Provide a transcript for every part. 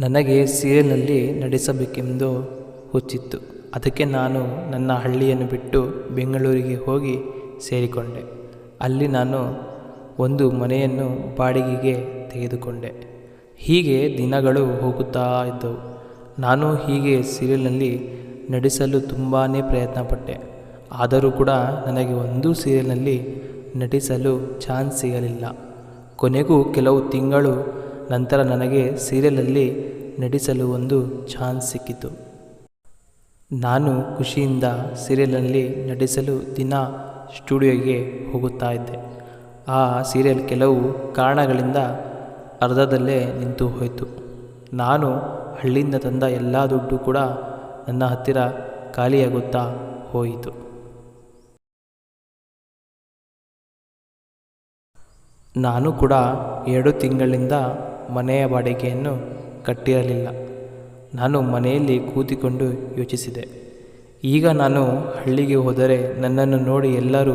ನನಗೆ ಸೀರಿಯಲ್ನಲ್ಲಿ ನಡೆಸಬೇಕೆಂದು ಹುಚ್ಚಿತ್ತು. ಅದಕ್ಕೆ ನಾನು ನನ್ನ ಹಳ್ಳಿಯನ್ನು ಬಿಟ್ಟು ಬೆಂಗಳೂರಿಗೆ ಹೋಗಿ ಸೇರಿಕೊಂಡೆ. ಅಲ್ಲಿ ನಾನು ಒಂದು ಮನೆಯನ್ನು ಬಾಡಿಗೆಗೆ ತೆಗೆದುಕೊಂಡೆ. ಹೀಗೆ ದಿನಗಳು ಹೋಗುತ್ತಾ ಇದ್ದವು. ನಾನು ಹೀಗೆ ಸೀರಿಯಲ್ನಲ್ಲಿ ನಟಿಸಲು ತುಂಬಾ ಪ್ರಯತ್ನಪಟ್ಟೆ. ಆದರೂ ಕೂಡ ನನಗೆ ಒಂದು ಸೀರಿಯಲ್ನಲ್ಲಿ ನಟಿಸಲು ಚಾನ್ಸ್ ಸಿಗಲಿಲ್ಲ. ಕೊನೆಗೂ ಕೆಲವು ತಿಂಗಳು ನಂತರ ನನಗೆ ಸೀರಿಯಲಲ್ಲಿ ನಟಿಸಲು ಒಂದು ಚಾನ್ಸ್ ಸಿಕ್ಕಿತು. ನಾನು ಖುಷಿಯಿಂದ ಸೀರಿಯಲಲ್ಲಿ ನಟಿಸಲು ದಿನ ಸ್ಟುಡಿಯೋಗೆ ಹೋಗುತ್ತಾ ಇದ್ದೆ. ಆ ಸೀರಿಯಲ್ ಕೆಲವು ಕಾರಣಗಳಿಂದ ಅರ್ಧದಲ್ಲೇ ನಿಂತು ಹೋಯಿತು. ನಾನು ಹಳ್ಳಿಯಿಂದ ತಂದ ಎಲ್ಲ ದುಡ್ಡು ಕೂಡ ನನ್ನ ಹತ್ತಿರ ಖಾಲಿಯಾಗುತ್ತಾ ಹೋಯಿತು. ನಾನು ಕೂಡ ಎರಡು ತಿಂಗಳಿಂದ ಮನೆಯ ಬಾಡಿಗೆಯನ್ನು ಕಟ್ಟಿರಲಿಲ್ಲ. ನಾನು ಮನೆಯಲ್ಲಿ ಕೂತಿಕೊಂಡು ಯೋಚಿಸಿದೆ. ಈಗ ನಾನು ಹಳ್ಳಿಗೆ ಹೋದರೆ ನನ್ನನ್ನು ನೋಡಿ ಎಲ್ಲರೂ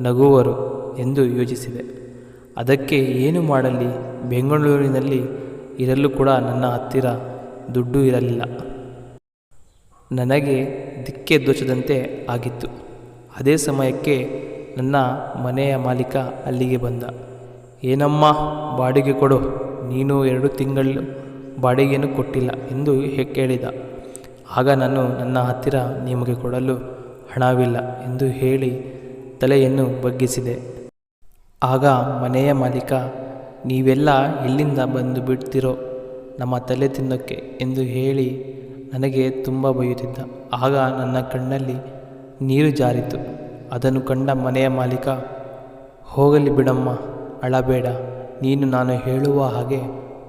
ನಗುವರು ಎಂದು ಯೋಚಿಸಿದೆ. ಅದಕ್ಕೆ ಏನು ಮಾಡಲಿ? ಬೆಂಗಳೂರಿನಲ್ಲಿ ಇರಲು ಕೂಡ ನನ್ನ ಹತ್ತಿರ ದುಡ್ಡು ಇರಲಿಲ್ಲ. ನನಗೆ ದಿಕ್ಕೆ ದೋಚದಂತೆ ಆಗಿತ್ತು. ಅದೇ ಸಮಯಕ್ಕೆ ನನ್ನ ಮನೆಯ ಮಾಲೀಕ ಅಲ್ಲಿಗೆ ಬಂದ. ಏನಮ್ಮ? ಬಾಡಿಗೆ ಕೊಡು. ನೀನು ಎರಡು ತಿಂಗಳು ಬಾಡಿಗೆಯನ್ನು ಕೊಟ್ಟಿಲ್ಲ ಎಂದು ಕೇಳಿದ. ಆಗ ನಾನು ನನ್ನ ಹತ್ತಿರ ನಿಮಗೆ ಕೊಡಲು ಹಣವಿಲ್ಲ ಎಂದು ಹೇಳಿ ತಲೆಯನ್ನು ಬಗ್ಗಿಸಿದೆ. ಆಗ ಮನೆಯ ಮಾಲೀಕ, ನೀವೆಲ್ಲ ಎಲ್ಲಿಂದ ಬಂದು ಬಿಡ್ತಿರೋ ನಮ್ಮ ತಲೆ ತಿನ್ನೋಕ್ಕೆ ಎಂದು ಹೇಳಿ ನನಗೆ ತುಂಬ ಬೈಯುತ್ತಿದ್ದ. ಆಗ ನನ್ನ ಕಣ್ಣಲ್ಲಿ ನೀರು ಜಾರಿತು. ಅದನ್ನು ಕಂಡ ಮನೆಯ ಮಾಲೀಕ, ಹೋಗಲಿ ಬಿಡಮ್ಮ, ಅಳಬೇಡ. ನೀನು ನಾನು ಹೇಳುವ ಹಾಗೆ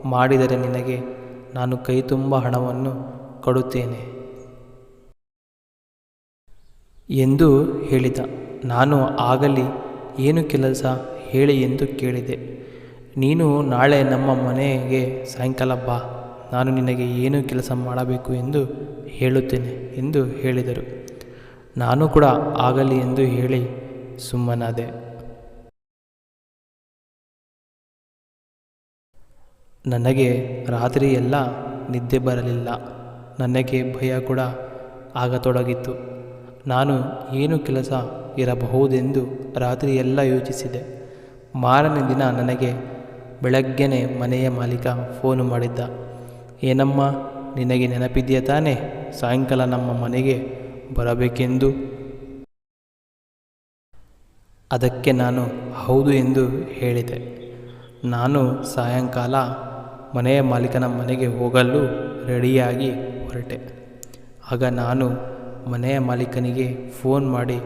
ಮಾಡಿದರೆ ನಿನಗೆ ನಾನು ಕೈ ತುಂಬ ಹಣವನ್ನು ಕೊಡುತ್ತೇನೆ. ಎಂದು ಹೇಳಿದ. ನಾನು ಆಗಲಿ ಏನು ಕೆಲಸ ಹೇಳಿ ಎಂದು ಕೇಳಿದೆ. ನೀನು ನಾಳೆ ನಮ್ಮ ಮನೆಗೆ ಸಾಯಂಕಾಲ ಬಾ. ನಾನು ನಿನಗೆ ಏನು ಕೆಲಸ ಮಾಡಬೇಕು ಎಂದು ಹೇಳುತ್ತೇನೆ ಎಂದು ಹೇಳಿದರು. ನಾನು ಕೂಡ ಆಗಲಿ ಎಂದು ಹೇಳಿ ಸುಮ್ಮನಾದೆ. ನನಗೆ ರಾತ್ರಿಯೆಲ್ಲ ನಿದ್ದೆ ಬರಲಿಲ್ಲ. ನನಗೆ ಭಯ ಕೂಡ ಆಗತೊಡಗಿತ್ತು. ನಾನು ಏನು ಕೆಲಸ ಇರಬಹುದೆಂದು ರಾತ್ರಿಯೆಲ್ಲ ಯೋಚಿಸಿದೆ. ಮಾರನೇ ದಿನ ನನಗೆ ಬೆಳಗ್ಗೆನೆ ಮನೆಯ ಮಾಲೀಕ ಫೋನು ಮಾಡಿದ್ದ. ಏನಮ್ಮ, ನಿನಗೆ ನೆನಪಿದೆಯಾ ತಾನೇ? ಸಾಯಂಕಾಲ ನಮ್ಮ ಮನೆಗೆ ಬರಬೇಕೆಂದು. ಅದಕ್ಕೆ ನಾನು ಹೌದು ಎಂದು ಹೇಳಿದೆ. ನಾನು ಸಾಯಂಕಾಲ ಮನೆಯ ಮಾಲೀಕನ ಮನೆಗೆ ಹೋಗಲು ರೆಡಿಯಾಗಿ ಹೊರಟೆ. ಆಗ ನಾನು ಮನೆಯ ಮಾಲೀಕನಿಗೆ ಫೋನ್ ಮಾಡಿ,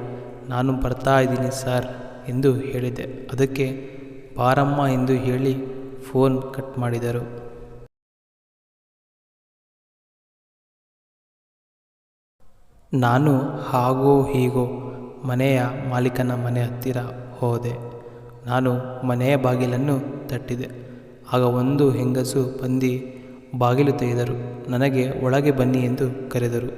ನಾನು ಬರ್ತಾ ಇದ್ದೀನಿ ಸರ್ ಎಂದು ಹೇಳಿದೆ. ಅದಕ್ಕೆ ಬಾರಮ್ಮ ಎಂದು ಹೇಳಿ ಫೋನ್ ಕಟ್ ಮಾಡಿದರು. ನಾನು ಹಾಗೋ ಹೀಗೋ ಮನೆಯ ಮಾಲೀಕನ ಮನೆ ಹತ್ತಿರ ಹೋದೆ. ನಾನು ಮನೆಯ ಬಾಗಿಲನ್ನು ತಟ್ಟಿದೆ. ಆಗ ಒಂದು ಹೆಂಗಸು ಬಂದು ಬಾಗಿಲು ತೆಗೆದರು. ನನಗೆ ಒಳಗೆ ಬನ್ನಿ ಎಂದು ಕರೆದರು.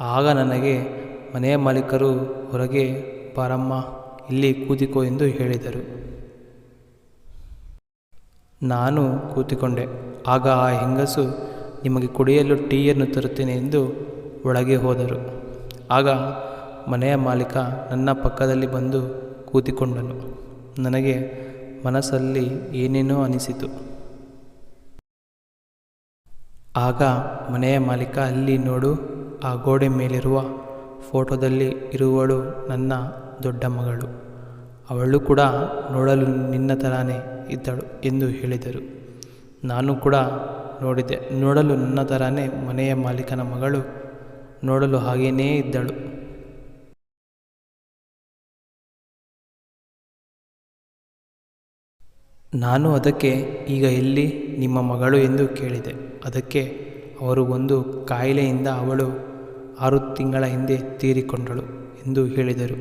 ಆಗ ನನಗೆ, ಮನೆಯ ಮಾಲೀಕರು ಹೊರಗೆ ಬಾರಮ್ಮ, ಇಲ್ಲಿ ಕೂತಿಕೋ ಎಂದು ಹೇಳಿದರು. ನಾನು ಕೂತಿಕೊಂಡೆ. ಆಗ ಆ ಹೆಂಗಸು, ನಿಮಗೆ ಕುಡಿಯಲು ಟೀಯನ್ನು ತರುತ್ತೇನೆ ಎಂದು ಒಳಗೆ ಹೋದರು. ಆಗ ಮನೆಯ ಮಾಲೀಕ ನನ್ನ ಪಕ್ಕದಲ್ಲಿ ಬಂದು ಕೂತಿಕೊಂಡನು. ನನಗೆ ಮನಸ್ಸಲ್ಲಿ ಏನೇನೋ ಅನಿಸಿತು. ಆಗ ಮನೆಯ ಮಾಲೀಕ ಅಲ್ಲಿ ನೋಡು, ಆ ಗೋಡೆ ಮೇಲಿರುವ ಫೋಟೋದಲ್ಲಿ ಇರುವಳು ನನ್ನ ದೊಡ್ಡ ಮಗಳು. ಅವಳು ಕೂಡ ನೋಡಲು ನಿನ್ನ ಥರಾನೇ ಇದ್ದಳು ಎಂದು ಹೇಳಿದರು. ನಾನು ಕೂಡ ನೋಡಿದೆ, ನೋಡಲು ನನ್ನ ಥರಾನೇ ಮನೆಯ ಮಾಲೀಕನ ಮಗಳು ನೋಡಲು ಹಾಗೇನೇ ಇದ್ದಳು. ನಾನು ಅದಕ್ಕೆ ಈಗ ಎಲ್ಲಿ ನಿಮ್ಮ ಮಗಳು ಎಂದು ಕೇಳಿದೆ. ಅದಕ್ಕೆ ಅವರು ಒಂದು ಕಾಯಿಲೆಯಿಂದ ಅವಳು ಆರು ತಿಂಗಳ ಹಿಂದೆ ತೀರಿಕೊಂಡಳು ಎಂದು ಹೇಳಿದರು.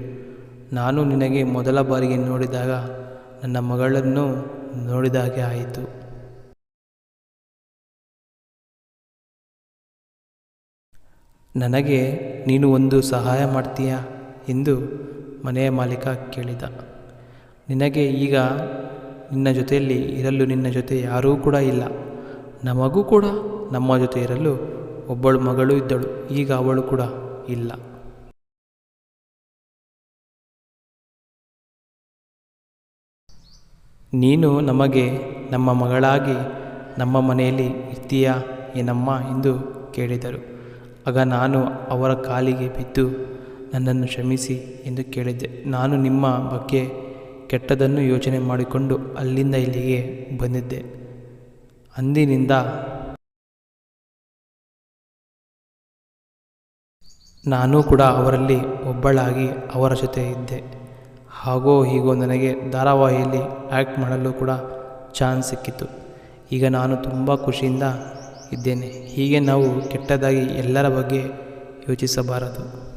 ನಾನು ನಿನಗೆ ಮೊದಲ ಬಾರಿಗೆ ನೋಡಿದಾಗ ನನ್ನ ಮಗಳನ್ನು ನೋಡಿದಾಗೆ ಆಯಿತು. ನನಗೆ ನೀನು ಒಂದು ಸಹಾಯ ಮಾಡ್ತೀಯಾ? ಎಂದು ಮನೆಯ ಮಾಲೀಕ ಕೇಳಿದ. ನಿನಗೆ ಈಗ ನಿನ್ನ ಜೊತೆಯಲ್ಲಿ ಇರಲು ನಿನ್ನ ಜೊತೆ ಯಾರೂ ಕೂಡ ಇಲ್ಲ. ನಮಗೂ ಕೂಡ ನಮ್ಮ ಜೊತೆ ಇರಲು ಒಬ್ಬಳು ಮಗಳು ಇದ್ದಳು, ಈಗ ಅವಳು ಕೂಡ ಇಲ್ಲ. ನೀನು ನಮಗೆ ನಮ್ಮ ಮಗಳಾಗಿ ನಮ್ಮ ಮನೆಯಲ್ಲಿ ಇರ್ತೀಯಾ ಏನಮ್ಮ ಎಂದು ಕೇಳಿದರು. ಆಗ ನಾನು ಅವರ ಕಾಲಿಗೆ ಬಿದ್ದು ನನ್ನನ್ನು ಕ್ಷಮಿಸಿ ಎಂದು ಕೇಳಿದ್ದೆ. ನಾನು ನಿಮ್ಮ ಬಗ್ಗೆ ಕೆಟ್ಟದನ್ನು ಯೋಚನೆ ಮಾಡಿಕೊಂಡು ಅಲ್ಲಿಂದ ಇಲ್ಲಿಗೆ ಬಂದಿದ್ದೆ. ಅಂದಿನಿಂದ ನಾನು ಕೂಡ ಅವರಲ್ಲಿ ಒಬ್ಬಳಾಗಿ ಅವರ ಜೊತೆ ಇದ್ದೆ. ಹಾಗೋ ಹೀಗೋ ನನಗೆ ಧಾರಾವಾಹಿಯಲ್ಲಿ ಆ್ಯಕ್ಟ್ ಮಾಡಲು ಕೂಡ ಚಾನ್ಸ್ ಸಿಕ್ಕಿತು. ಈಗ ನಾನು ತುಂಬ ಖುಷಿಯಿಂದ ಇದ್ದೇನೆ. ಹೀಗೆ ನಾವು ಕೆಟ್ಟದಾಗಿ ಎಲ್ಲರ ಬಗ್ಗೆ ಯೋಚಿಸಬಾರದು.